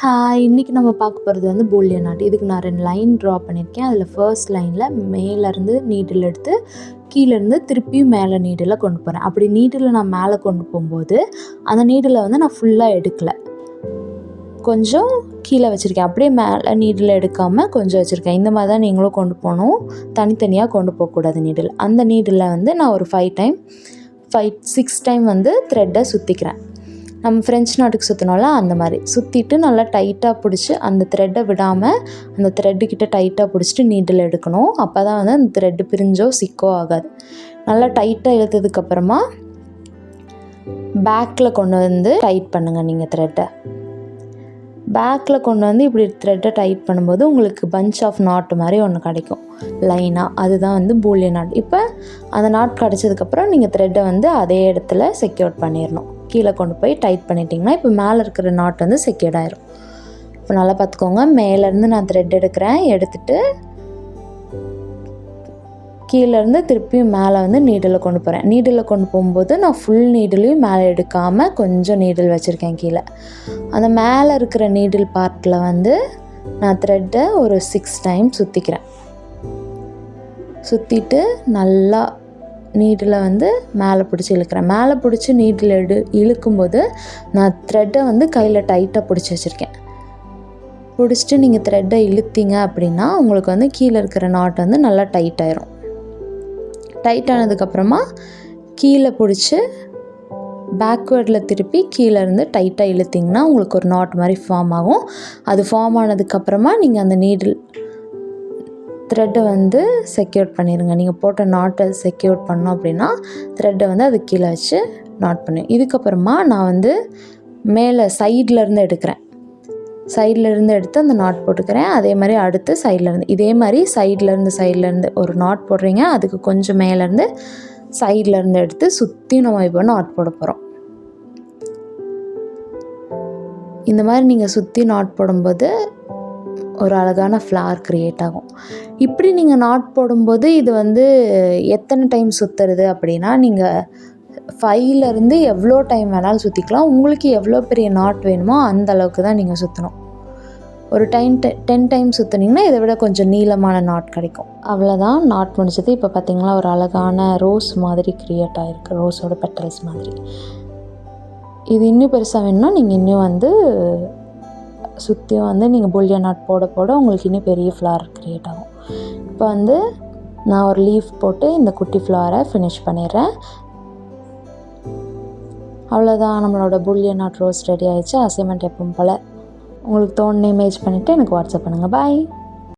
Hi இன்றைக்கி நம்ம பார்க்க போகிறது வந்து பூலியன் ஆர்ட் இதுக்கு நான் ரெண்டு லைன் ட்ரா பண்ணியிருக்கேன். அதில் ஃபர்ஸ்ட் லைனில் மேலேருந்து நீடில் எடுத்து கீழேருந்து திருப்பியும் மேலே நீடில் கொண்டு போகிறேன் அப்படி நீடில் நான் மேலே கொண்டு போகும்போது அந்த நீடில் வந்து நான் ஃபுல்லாக எடுக்கலை. கொஞ்சம் கீழே வச்சுருக்கேன். அப்படியே மேலே நீடில் எடுக்காமல் கொஞ்சம் வச்சுருக்கேன். இந்த மாதிரி தான் நீங்களும் கொண்டு போகணும். தனித்தனியாக கொண்டு போகக்கூடாது நீடில் அந்த நீடில் வந்து நான் ஒரு five time five six time வந்து த்ரெட்டை சுற்றிக்கிறேன் நம்ம ஃப்ரெஞ்ச் நாட்டுக்கு சுற்றினோம்ல அந்த மாதிரி. சுற்றிட்டு நல்லா டைட்டாக பிடிச்சி அந்த த்ரெட்டை விடாமல் அந்த த்ரெட்டுக்கிட்ட டைட்டாக பிடிச்சிட்டு நீடில் எடுக்கணும். அப்போ தான் வந்து அந்த த்ரெட்டு பிரிஞ்சோ சிக்கோ ஆகாது. நல்லா டைட்டாக இழுத்ததுக்கப்புறமா பேக்கில் கொண்டு வந்து டைட் பண்ணுங்கள் நீங்கள் த்ரெட்டை பேக்கில் கொண்டு வந்து இப்படி த்ரெட்டை டைட் பண்ணும்போது உங்களுக்கு பஞ்ச் ஆஃப் நாட் மாதிரி ஒன்று கிடைக்கும். லைனாக அதுதான் வந்து பூலியன் நாட் இப்போ அந்த நாட் கிடச்சதுக்கப்புறம் நீங்கள் த்ரெட்டை வந்து அதே இடத்துல செக்யூர் பண்ணிடணும் கீழே கொண்டு போய் டைட் பண்ணிட்டிங்கன்னா இப்போ மேலே இருக்கிற நாட் வந்து செக்யூர்ட் ஆயிரும். இப்போ நல்லா பார்த்துக்கோங்க. மேலேருந்து நான் த்ரெட் எடுக்கிறேன். எடுத்துட்டு கீழேருந்து திருப்பியும் மேலே வந்து நீடில் கொண்டு போகிறேன் நீடில் கொண்டு போகும்போது நான் ஃபுல் நீடிலையும் மேலே எடுக்காமல் கொஞ்சம் நீடில் வச்சுருக்கேன் கீழே. அந்த மேலே இருக்கிற நீடில் பார்ட்டில் வந்து நான் த்ரெட்டை ஒரு சிக்ஸ் டைம் சுற்றிக்கிறேன் சுற்றிட்டு நல்லா நீடில் வந்து மேலே பிடிச்சி இழுக்கிறேன். மேலே பிடிச்சி நீடில் எடு இழுக்கும்போது நான் த்ரெட்டை வந்து கையில் டைட்டாக பிடிச்சி வச்சுருக்கேன். பிடிச்சிட்டு நீங்கள் த்ரெட்டை இழுத்தீங்க அப்படின்னா உங்களுக்கு வந்து கீழே இருக்கிற நாட் வந்து நல்லா டைட் ஆயிரும். டைட் ஆனதுக்கப்புறமா கீழே பிடிச்சி பேக்வேர்டில் திருப்பி கீழே இருந்து டைட்டாக இழுத்திங்கன்னா உங்களுக்கு ஒரு நாட் மாதிரி ஃபார்ம் ஆகும். அது ஃபார்ம் ஆனதுக்கப்புறமா நீங்கள் அந்த நீடில் த்ரெட்டை வந்து செக்யூர் பண்ணிடுங்க நீங்கள் போட்ட நாட்டை செக்யூர் பண்ணோம் அப்படின்னா த்ரெட்டை வந்து அது கீழே வச்சு நாட் பண்ணு இதுக்கப்புறமா நான் வந்து மேலே சைட்லேருந்து எடுக்கிறேன். சைடில் இருந்து எடுத்து அந்த நாட் போட்டுக்கிறேன். அதே மாதிரி அடுத்து சைட்லேருந்து இதே மாதிரி சைட்லேருந்து சைட்லேருந்து ஒரு நாட் போடுறீங்க. அதுக்கு கொஞ்சம் மேலேருந்து சைட்லேருந்து எடுத்து சுற்றி நம்ம இப்போ நாட் போட போகிறோம் இந்த மாதிரி நீங்கள் சுற்றி நாட் போடும்போது ஒரு அழகான ஃப்ளார் க்ரியேட் ஆகும். இப்படி நீங்கள் நாட் போடும்போது இது வந்து எத்தனை டைம் சுற்றுறது அப்படின்னா நீங்கள் ஃபைவ்லேருந்து எவ்வளோ டைம் வேணாலும் சுற்றிக்கலாம் உங்களுக்கு எவ்வளோ பெரிய நாட் வேணுமோ அந்த அளவுக்கு தான் நீங்கள் சுற்றணும் ஒரு டைம் டெ டென் டைம் சுற்றுனீங்கன்னா இதை விட கொஞ்சம் நீளமான நாட் கிடைக்கும். அவ்வளோதான் நாட் முடிச்சது இப்போ பார்த்திங்கன்னா ஒரு அழகான ரோஸ் மாதிரி க்ரியேட் ஆகிருக்கு ரோஸோட பெட்டல்ஸ் மாதிரி. இது இன்னும் பெருசாக வேணும்னா நீங்கள் இன்னும் வந்து சுற்றியும் வந்து நீங்கள் புல்லியா நாட் போட போட உங்களுக்கு இன்னும் பெரிய ஃப்ளார் க்ரியேட் ஆகும். இப்போ வந்து நான் ஒரு லீஃப் போட்டு இந்த குட்டி ஃப்ளாரை ஃபினிஷ் பண்ணிடுறேன். அவ்வளோதான் நம்மளோட புல்லியன் நாட் ரோஸ் ரெடி ஆகிடுச்சு அசைன்மெண்ட் எப்பவும் போல். உங்களுக்கு தோணுன்னு இமேஜ் பண்ணிவிட்டு எனக்கு வாட்ஸ்அப் பண்ணுங்கள் பாய்